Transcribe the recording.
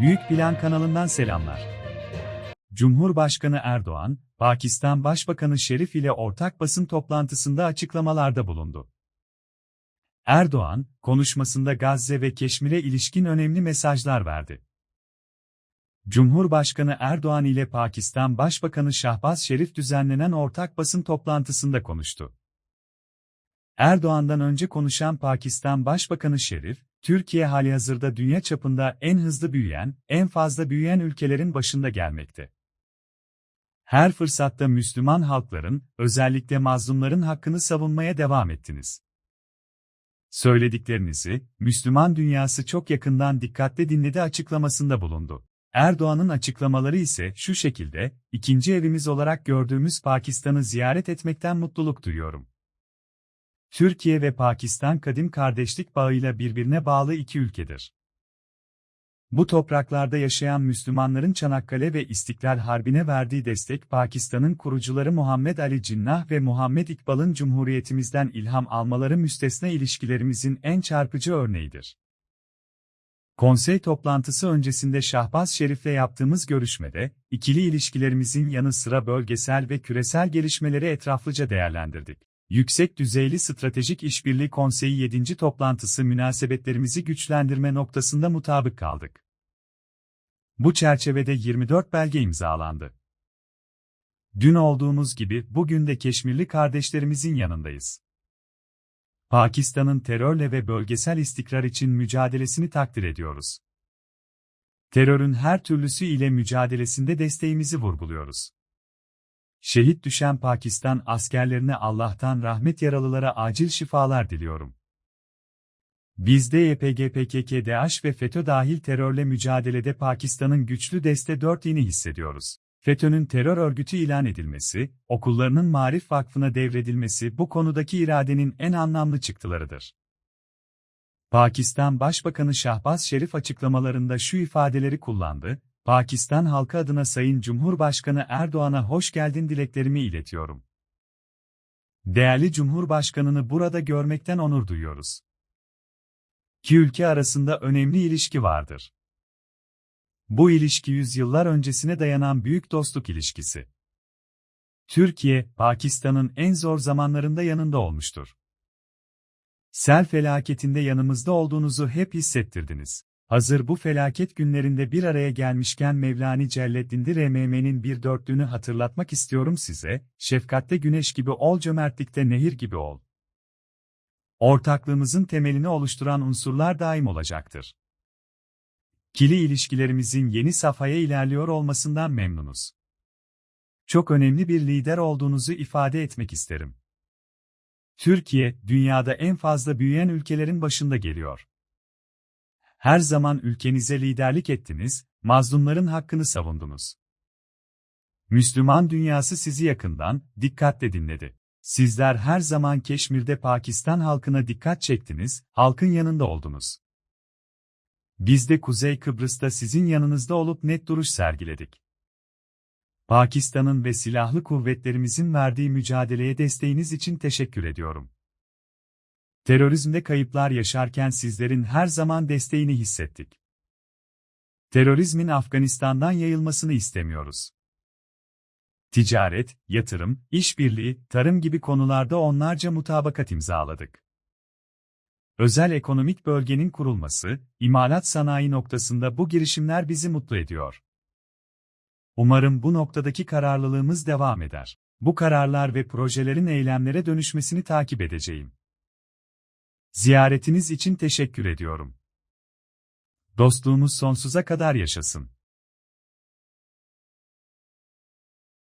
Büyük Plan kanalından selamlar. Cumhurbaşkanı Erdoğan, Pakistan Başbakanı Şerif ile ortak basın toplantısında açıklamalarda bulundu. Erdoğan, konuşmasında Gazze ve Keşmir'e ilişkin önemli mesajlar verdi. Cumhurbaşkanı Erdoğan ile Pakistan Başbakanı Şahbaz Şerif düzenlenen ortak basın toplantısında konuştu. Erdoğan'dan önce konuşan Pakistan Başbakanı Şerif, Türkiye halihazırda dünya çapında en hızlı büyüyen, en fazla büyüyen ülkelerin başında gelmekte. Her fırsatta Müslüman halkların, özellikle mazlumların hakkını savunmaya devam ettiniz. Söylediklerinizi, Müslüman dünyası çok yakından dikkatle dinledi açıklamasında bulundu. Erdoğan'ın açıklamaları ise şu şekilde, ikinci evimiz olarak gördüğümüz Pakistan'ı ziyaret etmekten mutluluk duyuyorum. Türkiye ve Pakistan kadim kardeşlik bağıyla birbirine bağlı iki ülkedir. Bu topraklarda yaşayan Müslümanların Çanakkale ve İstiklal Harbi'ne verdiği destek Pakistan'ın kurucuları Muhammed Ali Cinnah ve Muhammed İkbal'ın Cumhuriyetimizden ilham almaları müstesna ilişkilerimizin en çarpıcı örneğidir. Konsey toplantısı öncesinde Şahbaz Şerif'le yaptığımız görüşmede, ikili ilişkilerimizin yanı sıra bölgesel ve küresel gelişmeleri etraflıca değerlendirdik. Yüksek Düzeyli Stratejik İşbirliği Konseyi 7. toplantısı münasebetlerimizi güçlendirme noktasında mutabık kaldık. Bu çerçevede 24 belge imzalandı. Dün olduğumuz gibi bugün de Keşmirli kardeşlerimizin yanındayız. Pakistan'ın terörle ve bölgesel istikrar için mücadelesini takdir ediyoruz. Terörün her türlüsü ile mücadelesinde desteğimizi vurguluyoruz. Şehit düşen Pakistan askerlerine Allah'tan rahmet yaralılara acil şifalar diliyorum. Biz de YPG, PKK, DAEŞ ve FETÖ dahil terörle mücadelede Pakistan'ın güçlü deste dörtliğini hissediyoruz. FETÖ'nün terör örgütü ilan edilmesi, okullarının Marif Vakfı'na devredilmesi bu konudaki iradenin en anlamlı çıktılarıdır. Pakistan Başbakanı Şahbaz Şerif açıklamalarında şu ifadeleri kullandı, Pakistan halkı adına Sayın Cumhurbaşkanı Erdoğan'a hoş geldin dileklerimi iletiyorum. Değerli Cumhurbaşkanını burada görmekten onur duyuyoruz. İki ülke arasında önemli ilişki vardır. Bu ilişki yüzyıllar öncesine dayanan büyük dostluk ilişkisi. Türkiye, Pakistan'ın en zor zamanlarında yanında olmuştur. Sel felaketinde yanımızda olduğunuzu hep hissettirdiniz. Hazır bu felaket günlerinde bir araya gelmişken Mevlani Celleddin'di RMM'nin bir dörtlüğünü hatırlatmak istiyorum size, şefkatte güneş gibi ol cömertlikte nehir gibi ol. Ortaklığımızın temelini oluşturan unsurlar daim olacaktır. Kili ilişkilerimizin yeni safhaya ilerliyor olmasından memnunuz. Çok önemli bir lider olduğunuzu ifade etmek isterim. Türkiye, dünyada en fazla büyüyen ülkelerin başında geliyor. Her zaman ülkenize liderlik ettiniz, mazlumların hakkını savundunuz. Müslüman dünyası sizi yakından, dikkatle dinledi. Sizler her zaman Keşmir'de Pakistan halkına dikkat çektiniz, halkın yanında oldunuz. Biz de Kuzey Kıbrıs'ta sizin yanınızda olup net duruş sergiledik. Pakistan'ın ve silahlı kuvvetlerimizin verdiği mücadeleye desteğiniz için teşekkür ediyorum. Terörizmde kayıplar yaşarken sizlerin her zaman desteğini hissettik. Terörizmin Afganistan'dan yayılmasını istemiyoruz. Ticaret, yatırım, işbirliği, tarım gibi konularda onlarca mutabakat imzaladık. Özel ekonomik bölgenin kurulması, imalat sanayi noktasında bu girişimler bizi mutlu ediyor. Umarım bu noktadaki kararlılığımız devam eder. Bu kararlar ve projelerin eylemlere dönüşmesini takip edeceğim. Ziyaretiniz için teşekkür ediyorum. Dostluğumuz sonsuza kadar yaşasın.